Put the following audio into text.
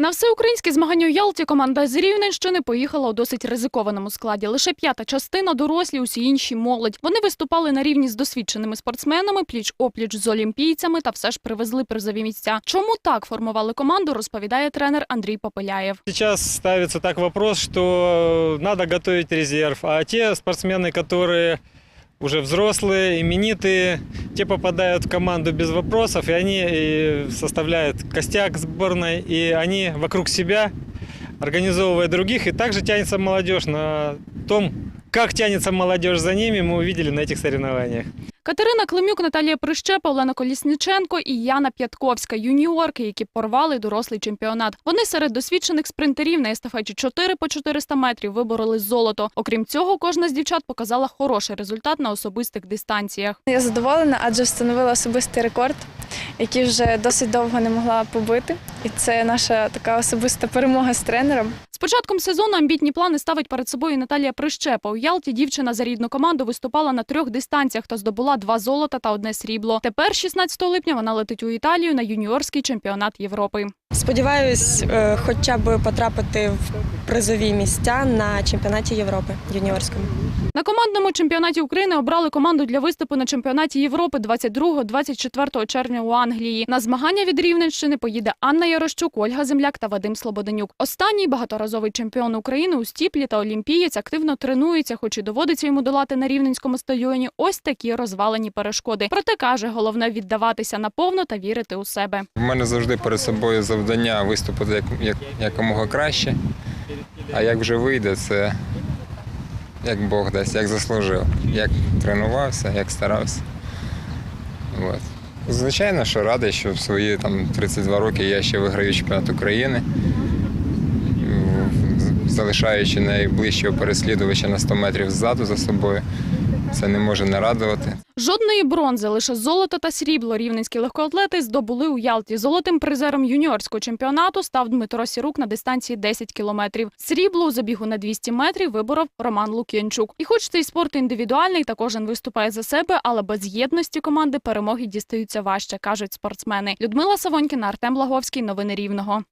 На всеукраїнські змагання у Ялті команда з Рівненщини поїхала у досить ризикованому складі. Лише п'ята частина дорослі, усі інші молодь. Вони виступали на рівні з досвідченими спортсменами, пліч опліч з олімпійцями та все ж привезли призові місця. Чому так формували команду, розповідає тренер Андрій Попеляєв. Сейчас ставится так вопрос, что надо готовить резерв, а те спортсмены, которые уже взрослые, именитые, те попадают в команду без вопросов, и они и составляют костяк сборной, и они вокруг себя, организовывая других, и также тянется молодежь на том, как тянется молодежь за ними, мы увидели на этих соревнованиях. Катерина Климюк, Наталія Прищепа, Олена Колісніченко і Яна П'ятковська – юніорки, які порвали дорослий чемпіонат. Вони серед досвідчених спринтерів на естафеті 4 по 400 метрів вибороли золото. Окрім цього, кожна з дівчат показала хороший результат на особистих дистанціях. Я задоволена, адже встановила особистий рекорд, який вже досить довго не могла побити. І це наша така особиста перемога з тренером. З початком сезону амбітні плани ставить перед собою Наталія Прищепа. У Ялті дівчина за рідну команду виступала на трьох дистанціях та здобула два золота та одне срібло. Тепер, 16 липня, вона летить у Італію на юніорський чемпіонат Європи. Сподіваюсь, е, хоча б потрапити в призові місця на чемпіонаті Європи юніорському. На командному чемпіонаті України обрали команду для виступу на чемпіонаті Європи 22-24 червня у Англії. На змагання від Рівненщини поїде Анна Ярощук, Ольга Земляк та Вадим Слободенюк. Останній багаторазовий чемпіон України у стіплі та олімпієць активно тренується, хоч і доводиться йому долати на рівненському стадіоні ось такі розвалені перешкоди. Проте каже, головне віддаватися наповну та вірити у себе. У мене завжди перед собою завдання виступити як, як, якомога краще. А як вже вийде, це як Бог дасть, як заслужив, як тренувався, як старався. От. Звичайно, що радий, що в свої там, 32 роки я ще виграю чемпіонат України, залишаючи найближчого переслідувача на 100 метрів ззаду за собою. Це не може не радувати. Жодної бронзи, лише золото та срібло рівненські легкоатлети здобули у Ялті. Золотим призером юніорського чемпіонату став Дмитро Сірук на дистанції 10 кілометрів. Срібло у забігу на 200 метрів виборов Роман Лук'янчук. І хоч цей спорт індивідуальний, та кожен виступає за себе, але без єдності команди перемоги дістаються важче, кажуть спортсмени. Людмила Савонькіна, Артем Лаговський. Новини Рівного.